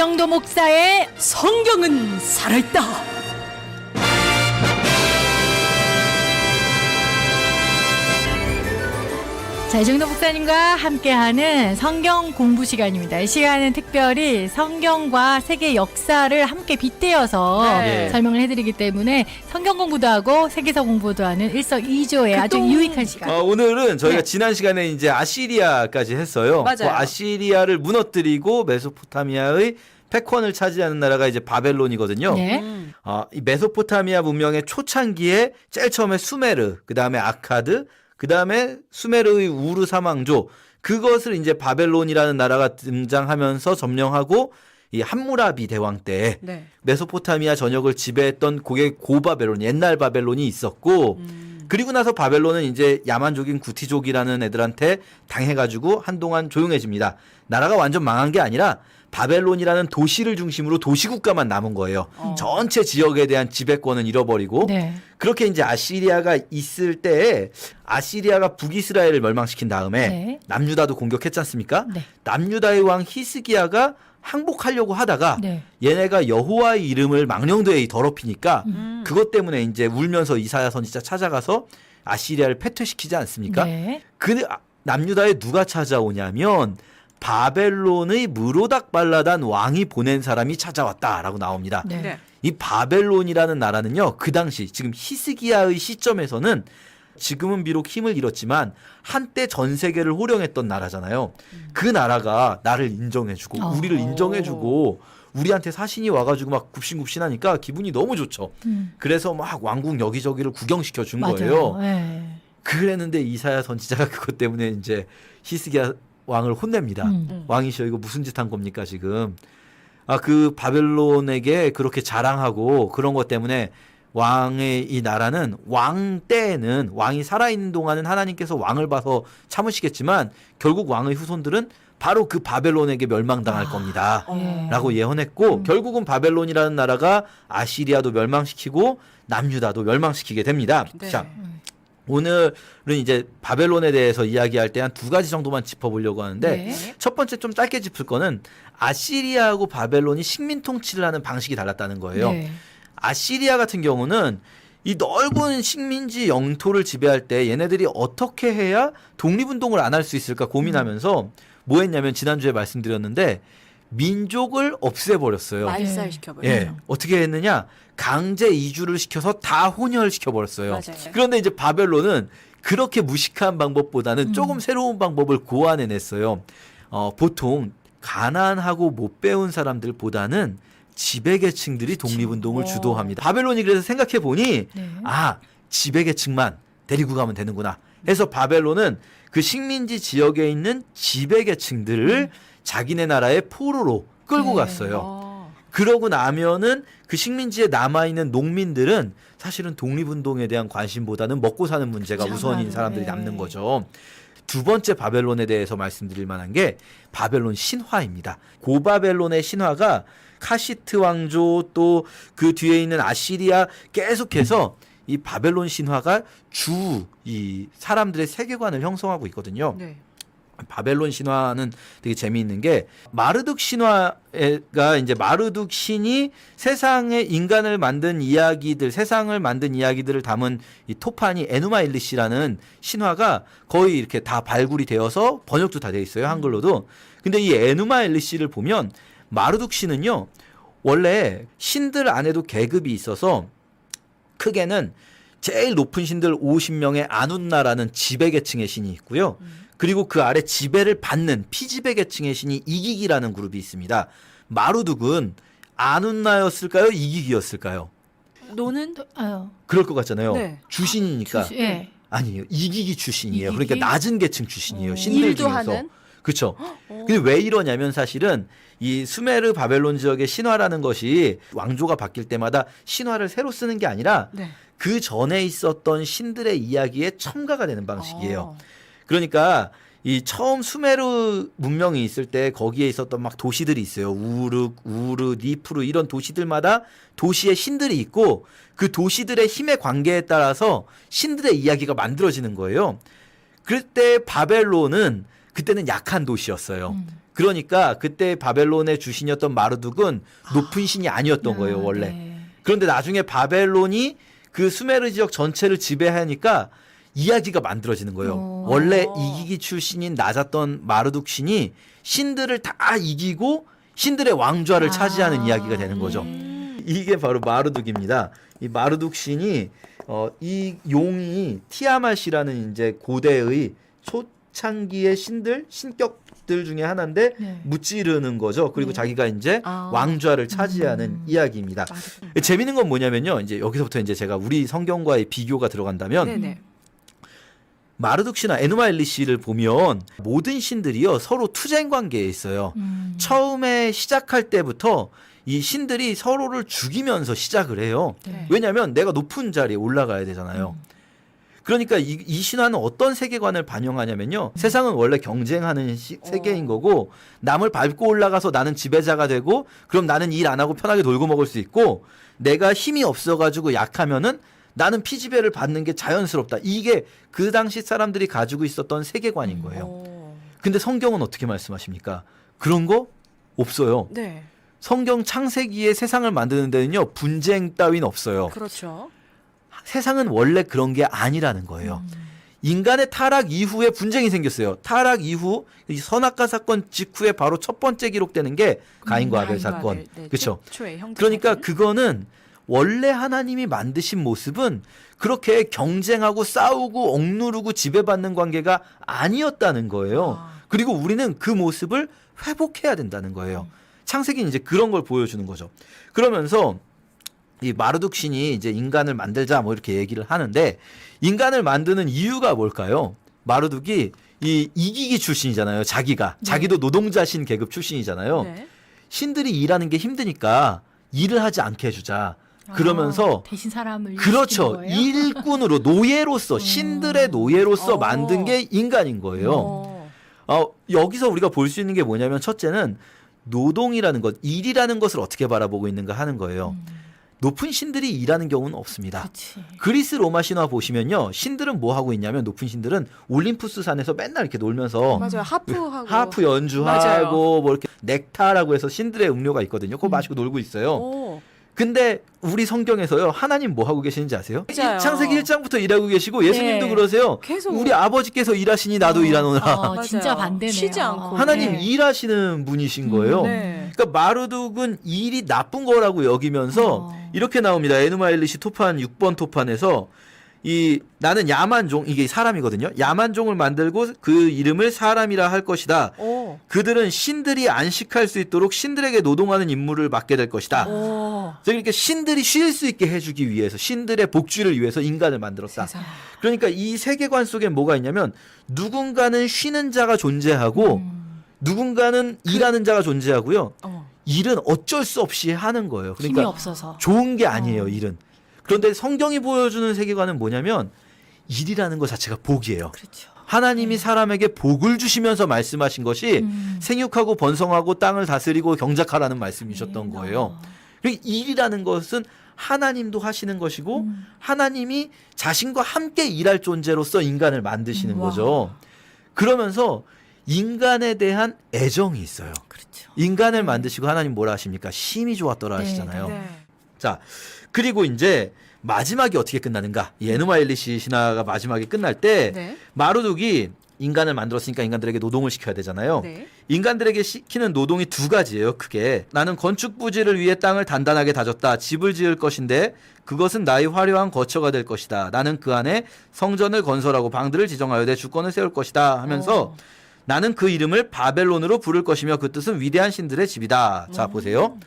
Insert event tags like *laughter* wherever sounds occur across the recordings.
자이정도 목사의 성경은 살아있다. 자 이정도 목사님과 함께하는 성경 공부 시간입니다. 이 시간은 특별히 성경과 세계 역사를 함께 빗대어서 네. 설명을 해드리기 때문에 성경 공부도 하고 세계사 공부도 하는 일석이조의 아주 유익한 시간. 어, 오늘은 저희가 네. 지난 시간에 이제 아시리아까지 했어요. 맞아요. 그 아시리아를 무너뜨리고 메소포타미아의 패권을 차지하는 나라가 이제 바벨론이거든요. 네. 음. 어, 이 메소포타미아 문명의 초창기에 제일 처음에 수메르, 그 다음에 아카드, 그 다음에 수메르의 우르 사망조, 그것을 이제 바벨론이라는 나라가 등장하면서 점령하고 이 함무라비 대왕 때 네. 메소포타미아 전역을 지배했던 그게 고바벨론, 옛날 바벨론이 있었고, 음. 그리고 나서 바벨론은 이제 야만족인 구티족이라는 애들한테 당해가지고 한동안 조용해집니다. 나라가 완전 망한 게 아니라 바벨론이라는 도시를 중심으로 도시국가만 남은 거예요. 어. 전체 지역에 대한 지배권은 잃어버리고 네. 그렇게 이제 아시리아가 있을 때 아시리아가 북이스라엘을 멸망시킨 다음에 네. 남유다도 공격했지 않습니까? 네. 남유다의 왕 히스기야가 항복하려고 하다가 네. 얘네가 여호와의 이름을 망령되이 더럽히니까 음. 그것 때문에 이제 울면서 이사야 선지자 찾아가서 아시리아를 패퇴시키지 않습니까? 네. 그 아- 남유다에 누가 찾아오냐면 바벨론의 무로닥 발라단 왕이 보낸 사람이 찾아왔다라고 나옵니다. 네. 네. 이 바벨론이라는 나라는요, 그 당시 지금 히스기야의 시점에서는 지금은 비록 힘을 잃었지만 한때 전 세계를 호령했던 나라잖아요. 그 나라가 나를 인정해주고 어. 우리를 인정해주고 우리한테 사신이 와가지고 막 굽신굽신하니까 기분이 너무 좋죠. 음. 그래서 막 왕국 여기저기를 구경시켜 준 맞아요. 거예요. 네. 그랬는데 이사야 선지자가 *laughs* 그것 때문에 이제 히스기야 왕을 혼냅니다. 음. 음. 왕이시여 이거 무슨 짓 한 겁니까 지금? 아 그 바벨론에게 그렇게 자랑하고 그런 것 때문에 왕의 이 나라는 왕 때에는 왕이 살아있는 동안은 하나님께서 왕을 봐서 참으시겠지만 결국 왕의 후손들은 바로 그 바벨론에게 멸망당할 겁니다. 어. 라고 예언했고 음. 결국은 바벨론이라는 나라가 아시리아도 멸망시키고 남유다도 멸망시키게 됩니다. 네. 자, 오늘은 이제 바벨론에 대해서 이야기할 때 한 두 가지 정도만 짚어보려고 하는데 네. 첫 번째 좀 짧게 짚을 거는 아시리아하고 바벨론이 식민 통치를 하는 방식이 달랐다는 거예요. 네. 아시리아 같은 경우는 이 넓은 식민지 영토를 지배할 때 얘네들이 어떻게 해야 독립운동을 안 할 수 있을까 고민하면서 뭐 했냐면 지난주에 말씀드렸는데 민족을 없애버렸어요. 말살 시켜버려. 예. 어떻게 했느냐? 강제 이주를 시켜서 다 혼혈시켜 버렸어요. 맞아요. 그런데 이제 바벨론은 그렇게 무식한 방법보다는 음. 조금 새로운 방법을 고안해 냈어요. 어, 보통 가난하고 못 배운 사람들보다는 지배계층들이 독립운동을 어. 주도합니다. 바벨론이 그래서 생각해 보니 네. 아 지배계층만 데리고 가면 되는구나. 해서 바벨론은 그 식민지 지역에 있는 지배계층들을 자기네 나라의 포로로 끌고 네. 갔어요. 어. 그러고 나면은 그 식민지에 남아 있는 농민들은 사실은 독립운동에 대한 관심보다는 먹고 사는 문제가 그쵸. 우선인 사람들이 네. 남는 거죠. 두 번째 바벨론에 대해서 말씀드릴 만한 게 바벨론 신화입니다. 고바벨론의 신화가 카시트 왕조 또 그 뒤에 있는 아시리아 계속해서 이 바벨론 신화가 주 이 사람들의 세계관을 형성하고 있거든요. 네. 바벨론 신화는 되게 재미있는 게 마르둑 신화가 이제 마르둑 신이 세상에 인간을 만든 이야기들, 세상을 만든 이야기들을 담은 이 토판이 에누마 일리시라는 신화가 거의 이렇게 다 발굴이 되어서 번역도 다 돼 있어요 한글로도. 근데 이 에누마 일리시를 보면 마르둑 신은요 원래 신들 안에도 계급이 있어서 크게는 제일 높은 신들 50명의 아눈나라는 지배계층의 신이 있고요. 그리고 그 아래 지배를 받는 피지배계층의 신이 이기기라는 그룹이 있습니다. 마루둑은 아눈나였을까요? 이기기였을까요? 노는 아유. 그럴 것 같잖아요. 네. 주신이니까 주시- 예. 아니에요. 이기기 출신이에요. 이기기? 그러니까 낮은 계층 출신이에요. 어. 신들 일도 중에서. 하는. 그렇죠. 어. 근데 왜 이러냐면 사실은 이 수메르 바벨론 지역의 신화라는 것이 왕조가 바뀔 때마다 신화를 새로 쓰는 게 아니라 네. 그 전에 있었던 신들의 이야기에 첨가가 되는 방식이에요. 어. 그러니까 이 처음 수메르 문명이 있을 때 거기에 있었던 막 도시들이 있어요. 우르, 우르, 니프루 이런 도시들마다 도시의 신들이 있고 그 도시들의 힘의 관계에 따라서 신들의 이야기가 만들어지는 거예요. 그때 바벨론은 그때는 약한 도시였어요. 음. 그러니까 그때 바벨론의 주신이었던 마르둑은 높은 신이 아니었던 거예요, 아, 원래. 네. 그런데 나중에 바벨론이 그 수메르 지역 전체를 지배하니까 이야기가 만들어지는 거예요. 어. 원래 이기기 출신인 낮았던 마르둑 신이 신들을 다 이기고 신들의 왕좌를 아. 차지하는 이야기가 되는 거죠. 음. 이게 바로 마르둑입니다. 이 마르둑 신이 어, 이 용이 티아맛이라는 이제 고대의 초 창기의 신들 신격들 중에 하나인데 네. 무찌르는 거죠. 그리고 네. 자기가 이제 아. 왕좌를 차지하는 음. 이야기입니다. 맞아. 재밌는 건 뭐냐면요. 이제 여기서부터 이제 제가 우리 성경과의 비교가 들어간다면 네네. 마르둑 씨나 에누마 엘리시를 보면 모든 신들이요 서로 투쟁 관계에 있어요. 음. 처음에 시작할 때부터 이 신들이 서로를 죽이면서 시작을 해요. 네. 왜냐하면 내가 높은 자리에 올라가야 되잖아요. 음. 그러니까 이, 이 신화는 어떤 세계관을 반영하냐면요. 세상은 원래 경쟁하는 시- 세계인 어. 거고 남을 밟고 올라가서 나는 지배자가 되고 그럼 나는 일 안 하고 편하게 놀고 먹을 수 있고 내가 힘이 없어가지고 약하면은 나는 피지배를 받는 게 자연스럽다. 이게 그 당시 사람들이 가지고 있었던 세계관인 거예요. 어. 근데 성경은 어떻게 말씀하십니까? 그런 거 없어요. 네. 성경 창세기에 세상을 만드는 데는요 분쟁 따윈 없어요. 그렇죠. 세상은 원래 그런 게 아니라는 거예요. 음. 인간의 타락 이후에 분쟁이 생겼어요. 타락 이후 이 선악과 사건 직후에 바로 첫 번째 기록되는 게 가인과 아벨 가인과 사건. 아벨, 네, 그렇죠. 그러니까. 그거는 원래 하나님이 만드신 모습은 그렇게 경쟁하고 싸우고 억누르고 지배받는 관계가 아니었다는 거예요. 아. 그리고 우리는 그 모습을 회복해야 된다는 거예요. 창세기는 이제 그런 걸 보여주는 거죠. 그러면서 이 마르둑 신이 이제 인간을 만들자 뭐 이렇게 얘기를 하는데 인간을 만드는 이유가 뭘까요? 마르둑이 이 이기기 출신이잖아요. 자기가 네. 자기도 노동자 신 계급 출신이잖아요. 네. 신들이 일하는 게 힘드니까 일을 하지 않게 해주자. 그러면서 아, 대신 사람을 그렇죠. 일꾼으로 노예로서 신들의 노예로서 어. 만든 게 인간인 거예요. 어. 어, 여기서 우리가 볼 수 있는 게 뭐냐면 첫째는 노동이라는 것, 일이라는 것을 어떻게 바라보고 있는가 하는 거예요. 음, 높은 신들이 일하는 경우는 없습니다. 그렇지. 그리스 로마 신화 보시면요. 신들은 뭐 하고 있냐면 높은 신들은 올림푸스 산에서 맨날 이렇게 놀면서 맞아요. 하프하고 하프 연주하고 맞아요. 뭐 이렇게 넥타라고 해서 신들의 음료가 있거든요. 그거 음. 마시고 놀고 있어요. 오. 근데 우리 성경에서요. 하나님 뭐 하고 계시는지 아세요? 맞아요. 창세기 1장부터 일하고 계시고 예수님도 네. 그러세요. 계속 우리 아버지께서 일하시니 나도 어. 일하노라. 어, 맞아요. 진짜 반대네요. 쉬지 않고. 하나님 네. 일하시는 분이신 거예요. 음. 네. 그러니까 마르둑은 일이 나쁜 거라고 여기면서 어. 이렇게 나옵니다. 에누마엘리시 토판 6번 토판에서 이 나는 야만종 이게 사람이거든요. 야만종을 만들고 그 이름을 사람이라 할 것이다. 오. 그들은 신들이 안식할 수 있도록 신들에게 노동하는 임무를 맡게 될 것이다. 오. 그러니까 신들이 쉴 수 있게 해주기 위해서 신들의 복주를 위해서 인간을 만들었다. 세상. 그러니까 이 세계관 속에 뭐가 있냐면 누군가는 쉬는 자가 존재하고 음, 누군가는 일하는 자가 존재하고요. 어. 일은 어쩔 수 없이 하는 거예요. 그러니까 없어서. 좋은 게 아니에요, 어. 일은. 그런데 성경이 보여주는 세계관은 뭐냐면 일이라는 것 자체가 복이에요. 그렇죠. 하나님이 사람에게 복을 주시면서 말씀하신 것이 음. 생육하고 번성하고 땅을 다스리고 경작하라는 말씀이셨던 네. 거예요. 일이라는 것은 하나님도 하시는 것이고 음. 하나님이 자신과 함께 일할 존재로서 인간을 만드시는 음, 거죠. 그러면서 인간에 대한 애정이 있어요. 그렇죠. 인간을 만드시고 하나님 뭐라 하십니까? 심히 좋았더라 네, 하시잖아요. 네. 자, 그리고 이제 마지막이 어떻게 끝나는가? 이 에누마 엘리시 신화가 마지막에 끝날 때 네. 마루둑이 인간을 만들었으니까 인간들에게 노동을 시켜야 되잖아요. 네. 인간들에게 시키는 노동이 두 가지예요. 크게 나는 건축 부지를 위해 땅을 단단하게 다졌다. 집을 지을 것인데 그것은 나의 화려한 거처가 될 것이다. 나는 그 안에 성전을 건설하고 방들을 지정하여 내 주권을 세울 것이다. 하면서 어. 나는 그 이름을 바벨론으로 부를 것이며 그 뜻은 위대한 신들의 집이다. 자 음. 보세요.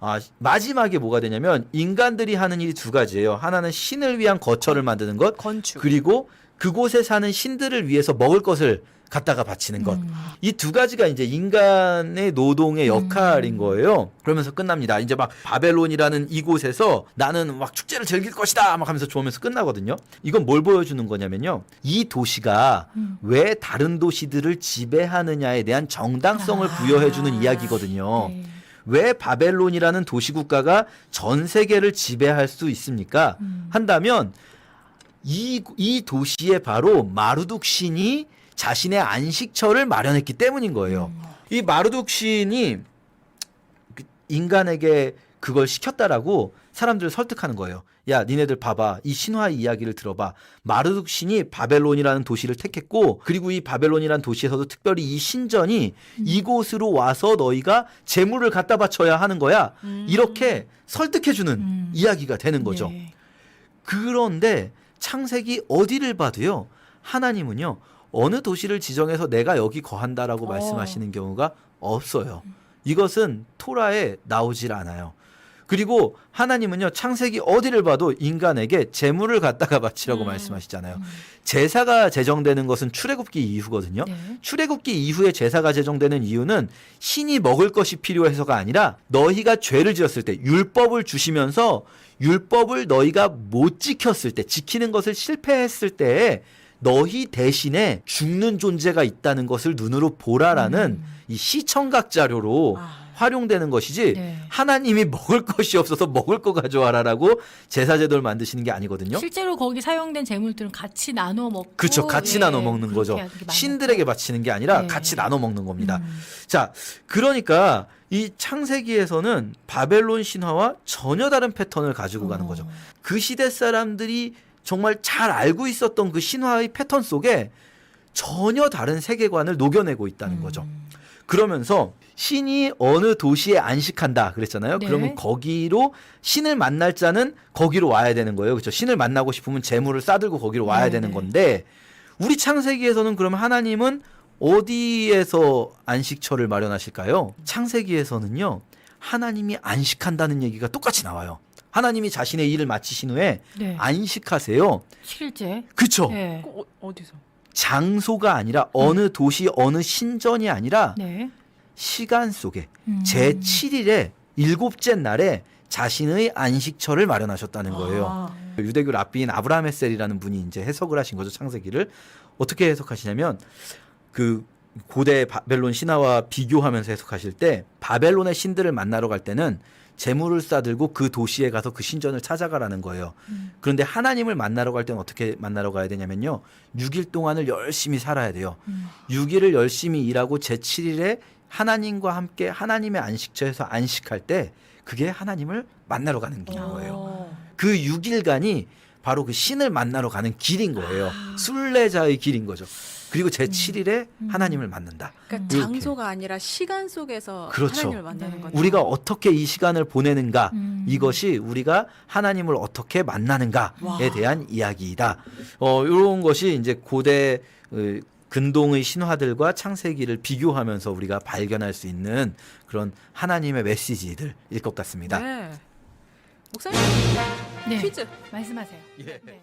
아, 마지막에 뭐가 되냐면 인간들이 하는 일이 두 가지예요. 하나는 신을 위한 거처를 만드는 것, 건축. 그리고 그곳에 사는 신들을 위해서 먹을 것을 갖다가 바치는 것. 음. 이 두 가지가 이제 인간의 노동의 역할인 음. 거예요. 그러면서 끝납니다. 이제 막 바벨론이라는 이곳에서 나는 막 축제를 즐길 것이다 막 하면서 좋으면서 끝나거든요. 이건 뭘 보여주는 거냐면요. 이 도시가 음. 왜 다른 도시들을 지배하느냐에 대한 정당성을 아. 부여해주는 이야기거든요. 네. 왜 바벨론이라는 도시 국가가 전 세계를 지배할 수 있습니까? 음. 한다면 이, 이 도시에 바로 마르둑 신이 자신의 안식처를 마련했기 때문인 거예요. 음. 이 마르둑 시인이 그 인간에게 그걸 시켰다라고 사람들을 설득하는 거예요. 야, 니네들 봐봐. 이 신화 이야기를 들어봐. 마르둑 신이 바벨론이라는 도시를 택했고, 그리고 이 바벨론이라는 도시에서도 특별히 이 신전이 이곳으로 와서 너희가 재물을 갖다 바쳐야 하는 거야. 이렇게 설득해주는 음. 이야기가 되는 거죠. 네. 그런데 창세기 어디를 봐도요. 하나님은요. 어느 도시를 지정해서 내가 여기 거한다라고 어. 말씀하시는 경우가 없어요. 이것은 토라에 나오질 않아요. 그리고 하나님은요. 창세기 어디를 봐도 인간에게 재물을 갖다가 바치라고 음. 말씀하시잖아요. 제사가 제정되는 것은 출애굽기 이후거든요. 네. 출애굽기 이후에 제사가 제정되는 이유는 신이 먹을 것이 필요해서가 아니라 너희가 죄를 지었을 때 율법을 주시면서 율법을 너희가 못 지켰을 때 지키는 것을 실패했을 때 너희 대신에 죽는 존재가 있다는 것을 눈으로 보라라는 이 시청각 자료로 아. 활용되는 것이지 네. 하나님이 먹을 것이 없어서 먹을 거 가져와라라고 제사 제도를 만드시는 게 아니거든요. 실제로 거기 사용된 재물들은 같이 나눠 먹고 그렇죠. 같이 예, 나눠 먹는 거죠. 신들에게 바치는 게 아니라 네. 같이 나눠 먹는 겁니다. 음. 자, 그러니까 이 창세기에서는 바벨론 신화와 전혀 다른 패턴을 가지고 가는 어. 거죠. 그 시대 사람들이 정말 잘 알고 있었던 그 신화의 패턴 속에 전혀 다른 세계관을 녹여내고 있다는 거죠. 음. 그러면서 신이 어느 도시에 안식한다 그랬잖아요. 네. 그러면 거기로 신을 만날 자는 거기로 와야 되는 거예요. 그렇죠? 신을 만나고 싶으면 재물을 싸들고 거기로 와야 네, 되는 네. 건데 우리 창세기에서는 그러면 하나님은 어디에서 안식처를 마련하실까요? 창세기에서는요. 하나님이 안식한다는 얘기가 똑같이 나와요. 하나님이 자신의 일을 마치신 후에 네. 안식하세요. 실제 그쵸? 네. 그 어, 어디서? 장소가 아니라 어느 도시 어느 신전이 아니라 네. 시간 속에 음. 제 7일에 일곱째 날에 자신의 안식처를 마련하셨다는 거예요. 아. 유대교 랍비인 아브라함 헬셀이라는 분이 이제 해석을 하신 거죠 창세기를 어떻게 해석하시냐면 그 고대 바벨론 신화와 비교하면서 해석하실 때 바벨론의 신들을 만나러 갈 때는 재물을 싸들고 그 도시에 가서 그 신전을 찾아가라는 거예요. 음. 그런데 하나님을 만나러 갈 때는 어떻게 만나러 가야 되냐면요. 6일 동안을 열심히 살아야 돼요. 음. 6일을 열심히 일하고 제 7일에 하나님과 함께 하나님의 안식처에서 안식할 때 그게 하나님을 만나러 가는 길인 거예요. 어. 그 6일간이 바로 그 신을 만나러 가는 길인 거예요. 아. 순례자의 길인 거죠. 그리고 제 7일에 하나님을 만난다. 그러니까 이렇게. 장소가 아니라 시간 속에서 그렇죠. 하나님을 만나는 네. 거죠. 우리가 어떻게 이 시간을 보내는가 음. 이것이 우리가 하나님을 어떻게 만나는가에 와. 대한 이야기이다. 어 이런 것이 이제 고대 어, 근동의 신화들과 창세기를 비교하면서 우리가 발견할 수 있는 그런 하나님의 메시지들일 것 같습니다. 네. 목사님 네. 퀴즈. 말씀하세요. 예. 네.